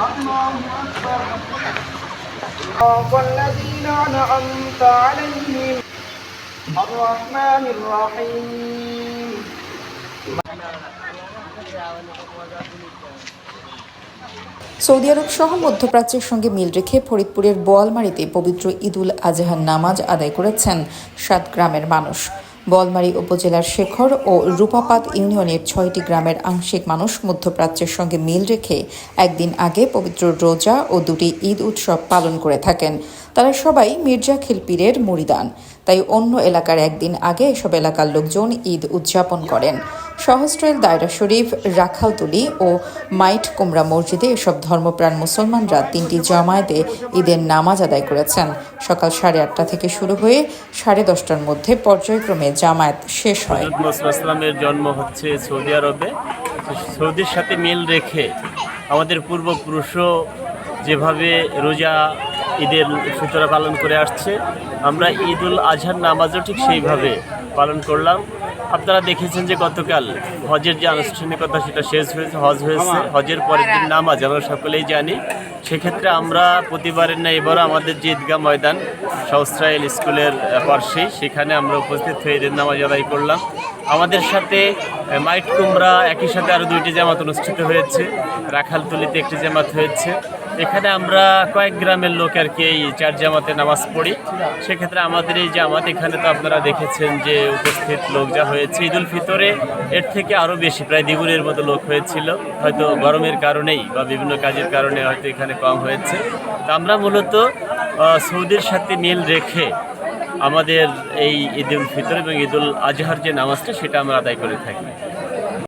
الله أكبر صراط الذين أنعمت عليهم الرحمن الرحيم Saudi আরব সহ মধ্যপ্রাচ্যের সঙ্গে মিল রেখে ফরিদপুরের বোয়ালমারিতে পবিত্র ঈদুল আজহার নামাজ আদায় করেছেন সাত গ্রামের মানুষ বোয়ালমারী উপজেলার শেখর ও রূপাপাত ইউনিয়নের ছয়টি গ্রামের আংশিক মানুষ মধ্যপ্রাচ্যের সঙ্গে মিল রেখে একদিন আগে পবিত্র রোজা ও দুটি ঈদ উৎসব পালন করে থাকেন। তারা সবাই মির্জা খিলপিরের মুরিদান। তাই অন্য এলাকার একদিন আগে এসব এলাকার লোকজন ঈদ উদযাপন করেন। সহস্রেল দায়রা শরীফ রাখালতুলি ও মাইট কুমরা মসজিদে এসব ধর্মপ্রাণ মুসলমানরা তিনটি জামায়াতে ঈদের নামাজ আদায় করেছেন। সকাল সাড়ে আটটা থেকে শুরু হয়ে সাড়ে দশটার মধ্যে পর্যায়ক্রমে জামায়াত শেষ হয়। ইসলামের জন্ম হচ্ছে সৌদি আরবে। সৌদির সাথে মিল রেখে আমাদের পূর্বপুরুষও যেভাবে রোজা ঈদের ফিতরা পালন করে আসছে, আমরা ঈদুল আজহার নামাজও ঠিক সেইভাবে পালন করলাম। আপনারা দেখেছেন যে গতকাল হজের যে আনুষ্ঠানিকতা সেটা শেষ হয়েছে, হজ হয়েছে। হজের পরের দিন নামাজ, আমরা সকলেই জানি। সেক্ষেত্রে আমরা প্রতিবারের না এবারও আমাদের যে ঈদগাহ ময়দান, সহস্রাইল স্কুলের পার্শ্বেই, সেখানে আমরা উপস্থিত হয়ে ঈদের নামাজ আদায় করলাম। আমাদের সাথে মাইট কুমড়া একই সাথে আরও দুইটি জামাত অনুষ্ঠিত হয়েছে। রাখালতুলিতে একটি জামাত হয়েছে। এখানে আমরা কয়েক গ্রামের লোক আর কি এই চার জামাতে নামাজ পড়ি। সেক্ষেত্রে আমাদের এই জামাত, এখানে তো আপনারা দেখেছেন যে উপস্থিত লোক যা হয়েছে। ঈদুল ফিতরে এর থেকে আরও বেশি, প্রায় দ্বিগুণের মতো লোক হয়েছিল। হয়তো গরমের কারণেই বা বিভিন্ন কাজের কারণে হয়তো এখানে কম হয়েছে। তো আমরা মূলত সৌদির সাথে মিল রেখে আমাদের এই ঈদুল ফিতর এবং ঈদুল আজহার যে নামাজটা সেটা আমরা আদায় করে থাকি।